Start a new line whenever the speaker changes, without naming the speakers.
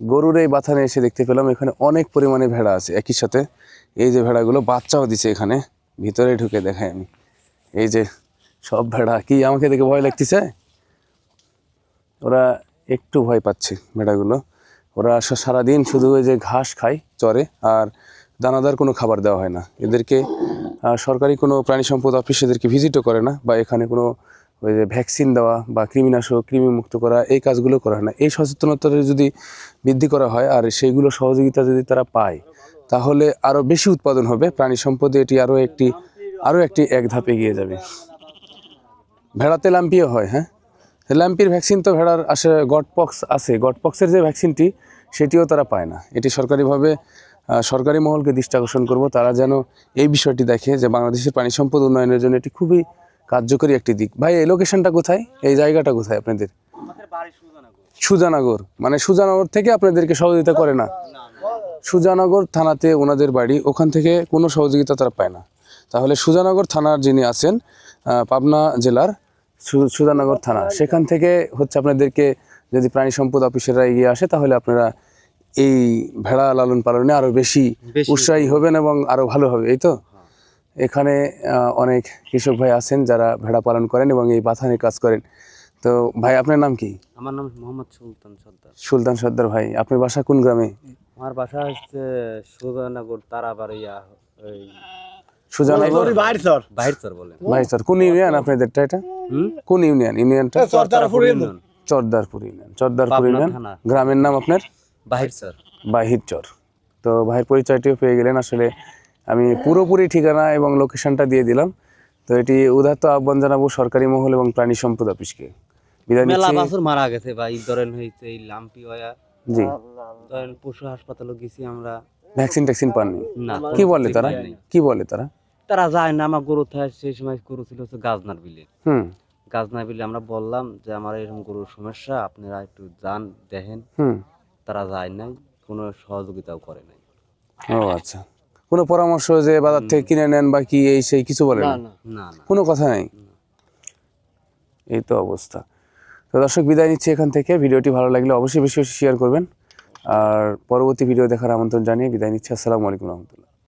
গরুর এই বাথানে এসে দেখতে পেলাম, এখানে অনেক পরিমাণে ভেড়া আছে। একই সাথে এই যে ভেড়াগুলো বাচ্চাও দিছে এখানে, ভিতরে ঢুকে দেখাই আমি। এই যে সব ভেড়া, কি আমাকে দেখে ভয় লাগতেছে? ওরা একটু ভয় পাচ্ছে ভেড়াগুলো। ওরা সারাদিন শুধু ওই যে ঘাস খায়, চরে, আর দানাদার কোনো খাবার দেওয়া হয় না। এদেরকে সরকারি কোনো প্রাণী সম্পদ অফিস এদেরকে ভিজিটও করে না, বা এখানে কোনো ওই যে ভ্যাকসিন দেওয়া বা কৃমিনাশক, কৃমিমুক্ত করা, এই কাজগুলো করা হয় না। এই সচেতনতাটা যদি বৃদ্ধি করা হয় আর সেইগুলো সহযোগিতা যদি তারা পায়, তাহলে আরও বেশি উৎপাদন হবে, প্রাণী সম্পদে এটি আরও একটি আরও একটি এক ধাপ এগিয়ে যাবে। ভেড়াতে ল্যাম্পিও হয় হ্যাঁ? ল্যাম্পির ভ্যাকসিন তো ভেড়ার আসে গটপক্স আছে। গটপক্সের যে ভ্যাকসিনটি, সেটিও তারা পায় না। এটি সরকারিভাবে সরকারি মহলকে দৃষ্টি আকর্ষণ করব। তারা যেন এই বিষয়টি দেখে যে বাংলাদেশের প্রাণী সম্পদ উন্নয়নের জন্য এটি খুবই কার্যকরী একটি দিক। ভাই এই লোকেশনটা কোথায়? এই জায়গাটা কোথায় আপনাদের? সুজানগর। মানে সুজানগর থেকে আপনাদেরকে সহযোগিতা করে না। সুজানগর থানাতে ওনাদের বাড়ি ওখান থেকে কোনো সহযোগিতা তারা পায় না। তাহলে সুজানগর থানার যিনি আছেন পাবনা জেলার সুজানগর থানা সেখান থেকে হচ্ছে আপনাদেরকে যদি প্রাণী সম্পদ অফিসাররা এগিয়ে আসে তাহলে আপনারা এই ভেড়া লালন পালনে আরও বেশি। উৎসাহী হবেন এবং আরও ভালো হবে এই তো? এখানে আহ, অনেক কৃষক ভাই আছেন যারা ভেড়া পালন করেন এবং এই বাথানে কাজ করেন। তো ভাই আপনার নাম কি?
আমার নাম মোহাম্মদ সুলতান সর্দার।
সুলতান সর্দার ভাই আপনার বাসা কোন গ্রামে?
আমার বাসা হচ্ছে সুধানগর তারাবাড়িয়া ওই
সুজানগর
বাইর স্যার
বাহির চর বলেন।
ভাই স্যার কোন ইউনিয়ন আপনাদেরটা এটা?
হুম?
কোন union? ইউনিয়নটা?
Sardarpur union.
Chardarpur union. Chardarpur union. গ্রামের নাম আপনার?
বাহির চর
বাহির চর তো ভাইয়ের পরিচয়টিও পেয়ে গেলেন। আসলে আমি পুরোপুরি ঠিকানা এবং লোকেশনটা দিয়ে দিলাম। তো এটি উদাত্ত আহ্বান জানাব সরকারি মহল এবং প্রাণী সম্পদ অফিসকে। বিদায়
মেলা
নিচ্ছি।
মারা গেছে এই ধরেন হয়েছে এই লাম্পি হয়া।
জি।
ধরেন পশু হাসপাতালে গেছি আমরা।
ভ্যাকসিন ট্যাকসিন পাননি?
না
কি বলে তারা? কি বলে তারা?
তারা যায় না আমার গরু থাকে সেই সময় গরু ছিল হচ্ছে গাজনার বিলে।
হুম।
গাজনার বিলে আমরা বললাম যে আমার এরকম গরুর সমস্যা আপনারা একটু যান দেখেন।
হুম।
তারা যায় নাই কোনো সহযোগিতাও করে নাই।
ও আচ্ছা। কোনো পরামর্শ যে বাজার থেকে কিনে নেন বা কি এই সেই কিছু
বলেন? না
কোনো কথা নেই? এই তো অবস্থা। তো দর্শক বিদায় নিচ্ছি এখান থেকে। ভিডিওটি ভালো লাগলে অবশ্যই বেশি বেশি শেয়ার করবেন। আর পরবর্তী ভিডিও দেখার আমন্ত্রণ জানিয়ে বিদায় নিচ্ছি। আসসালামু আলাইকুম রহমতুল্লাহ।